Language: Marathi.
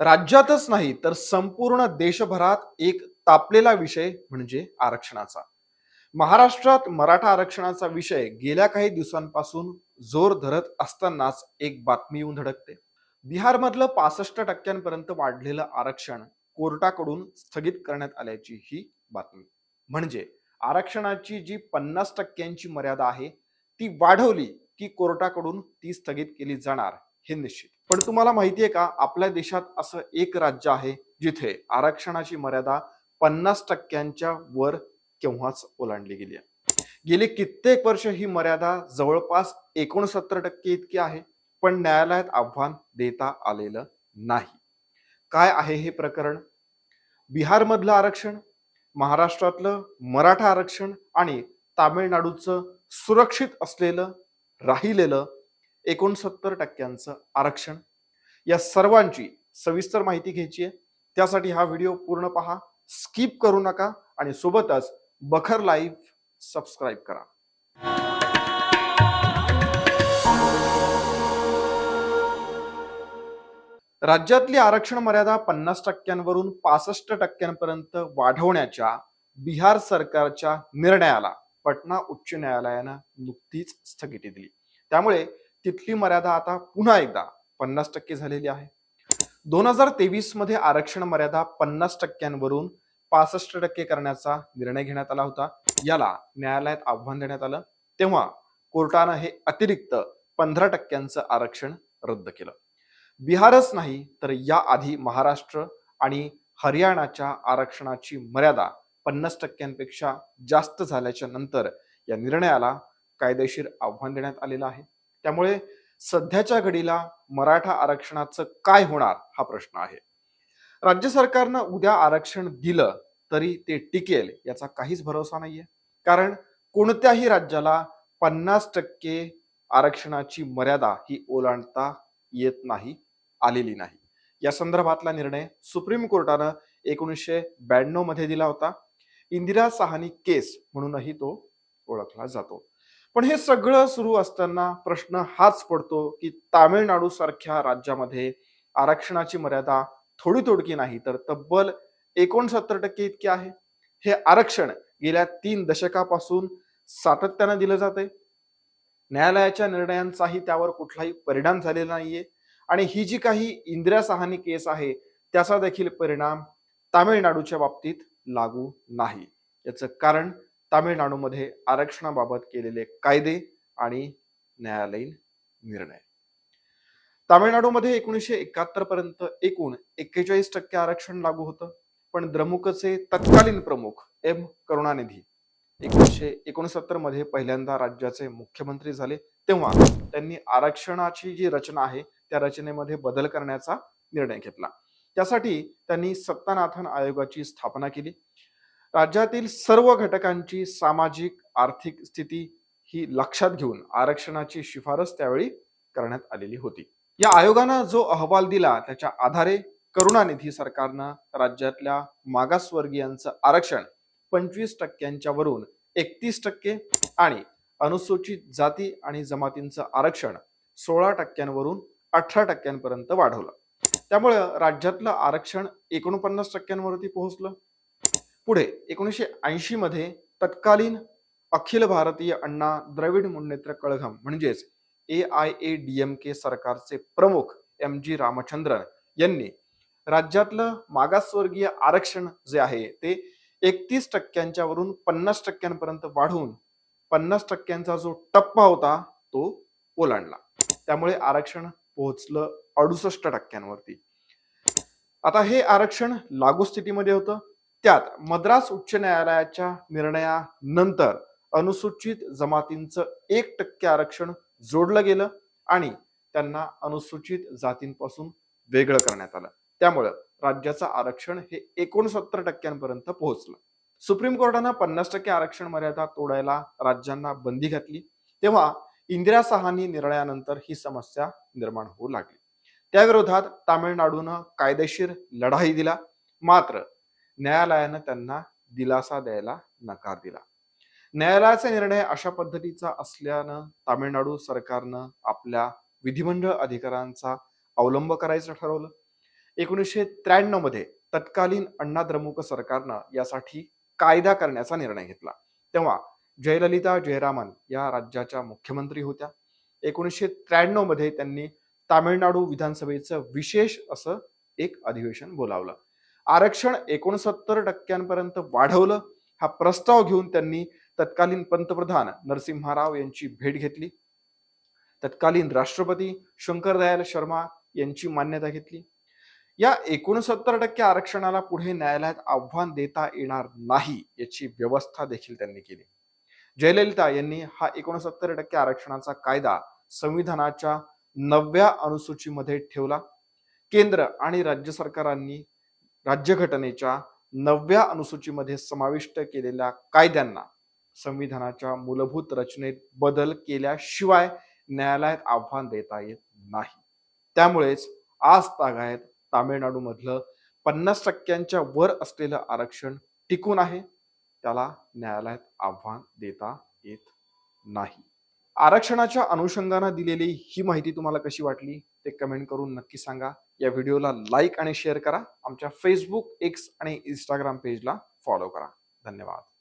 राज्यातच नाही तर संपूर्ण देशभरात एक तापलेला विषय म्हणजे आरक्षणाचा. महाराष्ट्रात मराठा आरक्षणाचा विषय गेल्या काही दिवसांपासून जोर धरत असतानाच एक बातमी येऊन धडकते. बिहारमधलं पासष्ट टक्क्यांपर्यंत वाढलेलं आरक्षण कोर्टाकडून स्थगित करण्यात आल्याची ही बातमी. म्हणजे आरक्षणाची जी पन्नास टक्क्यांची मर्यादा आहे ती वाढवली की कोर्टाकडून ती स्थगित केली जाणार हे निश्चित. पण तुम्हाला माहितीये का आपल्या देशात असं एक राज्य आहे जिथे आरक्षणाची मर्यादा पन्नास टक्क्यांच्या वर केव्हाच ओलांडली गेली आहे. गेली कित्येक वर्ष ही मर्यादा जवळपास एकोणसत्तर टक्के इतकी आहे पण न्यायालयात आव्हान देता आलेलं नाही. काय आहे हे प्रकरण? बिहारमधलं आरक्षण महाराष्ट्रातलं मराठा आरक्षण आणि तामिळनाडूचं सुरक्षित असलेलं राहिलेलं एकोणसत्तर टक्क्यांचं आरक्षण. या सर्वांची सविस्तर माहिती घ्यायची आहे. त्यासाठी हा व्हिडिओ पूर्ण पहा. स्किप करू नका आणि सोबतच बखर लाईव्ह सबस्क्राईब करा. राज्यातली आरक्षण मर्यादा पन्नास टक्क्यांवरून पासष्ट टक्क्यांपर्यंत वाढवण्याच्या बिहार सरकारच्या निर्णयाला पटना उच्च न्यायालयानं नुकतीच स्थगिती दिली. त्यामुळे तिथली मर्यादा आता पुन्हा एकदा पन्नास टक्के झालेली आहे. दोन हजार तेवीसमध्ये आरक्षण मर्यादा पन्नास टक्क्यांवरून पासष्ट टक्के करण्याचा निर्णय घेण्यात आला होता. याला न्यायालयात आव्हान देण्यात आलं. तेव्हा कोर्टानं हे अतिरिक्त पंधरा टक्क्यांचं आरक्षण रद्द केलं. बिहारच नाही तर याआधी महाराष्ट्र आणि हरियाणाच्या आरक्षणाची मर्यादा पन्नास टक्क्यांपेक्षा जास्त झाल्याच्यानंतर या निर्णयाला कायदेशीर आव्हान देण्यात आलेलं आहे. त्यामुळे सध्याच्या घडीला मराठा आरक्षणाचं काय होणार हा प्रश्न आहे. राज्य सरकारनं उद्या आरक्षण दिलं तरी ते टिकेल याचा काहीच भरोसा नाहीये. कारण कोणत्याही राज्याला पन्नास टक्के आरक्षणाची मर्यादा ही ओलांडता येत नाही आलेली नाही. या संदर्भातला निर्णय सुप्रीम कोर्टानं एकोणीसशे ब्याण्णवमध्ये दिला होता. इंदिरा साहानी केस म्हणूनही तो ओळखला जातो. पण हे सगळं सुरू असताना प्रश्न हाच पडतो की तामिळनाडू सारख्या राज्यामध्ये आरक्षणाची मर्यादा थोडी थोडकी नाही तर तब्बल एकोणसत्तर टक्के इतके आहे. हे आरक्षण गेल्या तीन दशकापासून सातत्यानं दिलं जाते न्यायालयाच्या निर्णयांचाही त्यावर कुठलाही परिणाम झालेला नाहीये. आणि ही जी काही इंदिरा सहानी केस आहे त्याचा देखील परिणाम तामिळनाडूच्या बाबतीत लागू नाही. याचं कारण तामिळनाडूमध्ये आरक्षणाबाबत केलेले कायदे आणि न्यायालयीन निर्णय. तामिळनाडूमध्ये एकोणीसशे एकाहत्तर पर्यंत एकूण एक्केचाळीस टक्के आरक्षण लागू होतं. पण द्रमुकचे तत्कालीन प्रमुख एम करुणानिधी एकोणीसशे एकोणसत्तरमध्ये पहिल्यांदा राज्याचे मुख्यमंत्री झाले. तेव्हा त्यांनी आरक्षणाची जी रचना आहे त्या रचनेमध्ये बदल करण्याचा निर्णय घेतला. त्यासाठी त्यांनी सत्तानाथन आयोगाची स्थापना केली. राज्यातील सर्व घटकांची सामाजिक आर्थिक स्थिती ही लक्षात घेऊन आरक्षणाची शिफारस त्यावेळी करण्यात आलेली होती. या आयोगानं जो अहवाल दिला त्याच्या आधारे करुणानिधी सरकारनं राज्यातल्या मागासवर्गीयांचं आरक्षण पंचवीस टक्क्यांच्या वरून एकतीस टक्के आणि अनुसूचित जाती आणि जमातींचं आरक्षण सोळा टक्क्यांवरून अठरा टक्क्यांपर्यंत वाढवलं. त्यामुळे राज्यातलं आरक्षण एकोणपन्नास टक्क्यांवरती पोहोचलं. पुढे एकोणीसशे ऐंशी मध्ये तत्कालीन अखिल भारतीय अण्णा द्रविड मुन्नेत्र कळघम म्हणजेच A I A D M K सरकारचे प्रमुख एम जी रामचंद्रन यांनी राज्यातलं मागासवर्गीय आरक्षण जे आहे ते एकतीस टक्क्यांच्या वरून पन्नास टक्क्यांपर्यंत वाढवून पन्नास टक्क्यांचा जो टप्पा होता तो ओलांडला. त्यामुळे आरक्षण पोहोचलं अडुसष्ट टक्क्यांवरती. आता हे आरक्षण लागू स्थितीमध्ये होतं. त्यात मद्रास उच्च न्यायालयाच्या निर्णयानंतर अनुसूचित जमातींचं एक टक्के आरक्षण जोडलं गेलं आणि त्यांना अनुसूचित जातींपासून वेगळं करण्यात आलं. त्यामुळं राज्याचं आरक्षण हे एकोणसत्तर टक्क्यांपर्यंत पोहोचलं. सुप्रीम कोर्टानं पन्नास टक्के आरक्षण मर्यादा तोडायला राज्यांना बंदी घातली. तेव्हा इंदिरा सहानी निर्णयानंतर ही समस्या निर्माण होऊ लागली. त्याविरोधात तामिळनाडूनं कायदेशीर लढाई दिला. मात्र न्यायालयानं त्यांना दिलासा द्यायला नकार दिला. न्यायालयाचा निर्णय अशा पद्धतीचा असल्यानं तामिळनाडू सरकारनं आपल्या विधिमंडळ अधिकारांचा अवलंब करायचं ठरवलं. एकोणीसशे त्र्याण्णवमध्ये तत्कालीन अण्णा द्रमुक सरकारनं यासाठी कायदा करण्याचा निर्णय घेतला. तेव्हा जयललिता जयरामन या राज्याच्या मुख्यमंत्री होत्या. एकोणीसशे त्र्याण्णवमध्ये त्यांनी तामिळनाडू विधानसभेचं विशेष असं एक अधिवेशन बोलावलं. आरक्षण एकोणसत्तर टक्क्यांपर्यंत वाढवलं. हा प्रस्ताव घेऊन त्यांनी तत्कालीन पंतप्रधान नरसिंहाराव यांची भेट घेतली. तत्कालीन राष्ट्रपती शंकरदयाल शर्मा यांची मान्यता घेतली. या एकोणसत्तर टक्के आरक्षणाला पुढे न्यायालयात आव्हान देता येणार नाही याची व्यवस्था देखील त्यांनी केली. जयललिता यांनी हा एकोणसत्तर टक्के आरक्षणाचा कायदा संविधानाच्या नवव्या अनुसूचीमध्ये ठेवला. केंद्र आणि राज्य सरकारांनी राज्यघटनेच्या नवव्या अनुसूचीमध्ये समाविष्ट केलेल्या कायद्यांना संविधानाच्या मूलभूत रचनेत बदल केल्याशिवाय न्यायालयात आव्हान देता येत नाही. त्यामुळेच आज तागायत तामिळनाडूमधलं पन्नास टक्क्यांच्या वर असलेलं आरक्षण टिकून आहे. त्याला न्यायालयात आव्हान देता येत नाही. आरक्षणाच्या अनुषंगानं दिलेली ही माहिती तुम्हाला कशी वाटली? ते कमेंट करून नक्की सांगा. या व्हिडिओला लाईक आणि शेअर करा. आमच्या फेसबुक एक्स आणि इंस्टाग्राम पेजला फॉलो करा. धन्यवाद.